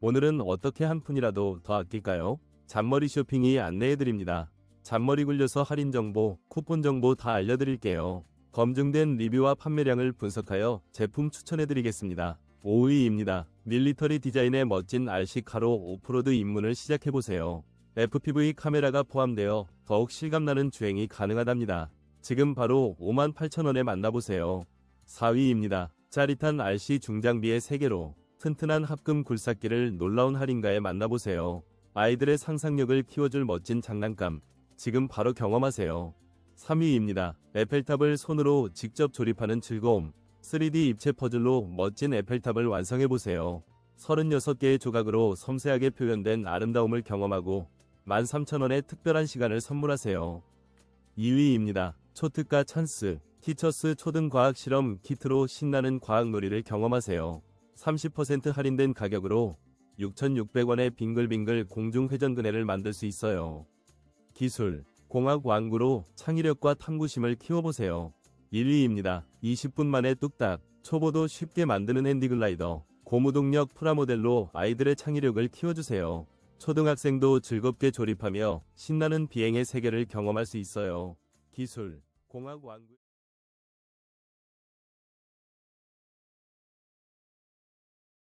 오늘은 어떻게 한 푼이라도 더 아낄까요? 잔머리 쇼핑이 안내해드립니다. 잔머리 굴려서 할인 정보, 쿠폰 정보 다 알려드릴게요. 검증된 리뷰와 판매량을 분석하여 제품 추천해드리겠습니다. 5위입니다. 밀리터리 디자인의 멋진 RC 카로 오프로드 입문을 시작해보세요. FPV 카메라가 포함되어 더욱 실감나는 주행이 가능하답니다. 지금 바로 58,000원에 만나보세요. 4위입니다. 짜릿한 RC 중장비의 세계로 튼튼한 합금 굴삭기를 놀라운 할인가에 만나보세요. 아이들의 상상력을 키워줄 멋진 장난감. 지금 바로 경험하세요. 3위입니다. 에펠탑을 손으로 직접 조립하는 즐거움. 3D 입체 퍼즐로 멋진 에펠탑을 완성해보세요. 36개의 조각으로 섬세하게 표현된 아름다움을 경험하고 13,000원의 특별한 시간을 선물하세요. 2위입니다. 초특가 찬스. 티처스 초등과학 실험 키트로 신나는 과학 놀이를 경험하세요. 30% 할인된 가격으로 6,600원의 빙글빙글 공중회전근해를 만들 수 있어요. 기술, 공학 완구로 창의력과 탐구심을 키워보세요. 1위입니다. 20분 만에 뚝딱, 초보도 쉽게 만드는 핸디글라이더, 고무동력 프라모델로 아이들의 창의력을 키워주세요. 초등학생도 즐겁게 조립하며 신나는 비행의 세계를 경험할 수 있어요. 기술, 공학 완구